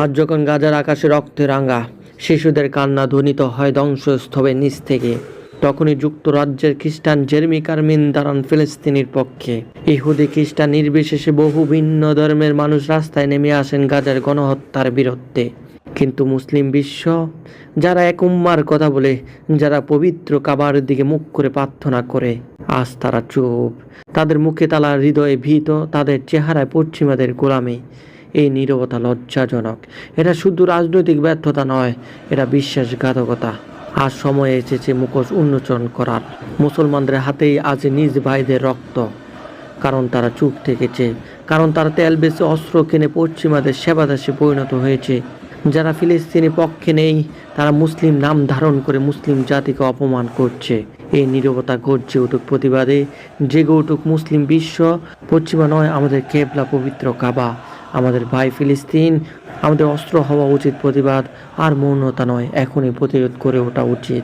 আজ যখন গাজার আকাশে রক্তে রাঙা, শিশুদের কান্না ধ্বনিত হয় ধ্বংসস্তবের নিচ থেকে। তখনই যুক্তরাজ্যের খ্রিস্টান জেরমি কারমিন দাঁড়ান ফিলিস্তিনির পক্ষে। ইহুদি খ্রিস্টান নির্বিশেষে বহু ভিন্ন ধর্মের মানুষ রাস্তায় নেমে আসেন গাজার গণহত্যার বিরুদ্ধে। কিন্তু মুসলিম বিশ্ব, যারা এক উম্মার কথা বলে, যারা পবিত্র কাবার দিকে মুখ করে প্রার্থনা করে, আজ তারা চুপ। তাদের মুখে তালা হৃদয়ে ভীত, তাদের চেহারায় পশ্চিমাদের গোলামে। এই নীরবতা লজ্জাজনক। এটা শুধু রাজনৈতিক ব্যর্থতা নয়, এটা বিশ্বাসঘাতকতা। আজ সময় এসেছে মুখোশ উন্মোচন করার। মুসলমানদের হাতেই আজ নিজ ভাইদের রক্ত। কারণ তারা চুপ থেকেছে। কারণ তারা তেল বেশি অস্ত্র কিনে পশ্চিমাদের সেবাদাসে পরিণত হয়েছে। যারা ফিলিস্তিনি পক্ষে নেই, তারা মুসলিম নাম ধারণ করে মুসলিম জাতিকে অপমান করছে। এই নীরবতা ঘটছে উঠুক প্রতিবাদে। জেগে উঠুক মুসলিম বিশ্ব। পশ্চিমা নয় আমাদের কেবলা পবিত্র কাবা। আমাদের ভাই ফিলিস্তিন, আমাদের অস্ত্র হওয়া উচিত প্রতিবাদ, আর মৌনতা নয়, এখনই প্রতিরোধ করে ওঠা উচিত।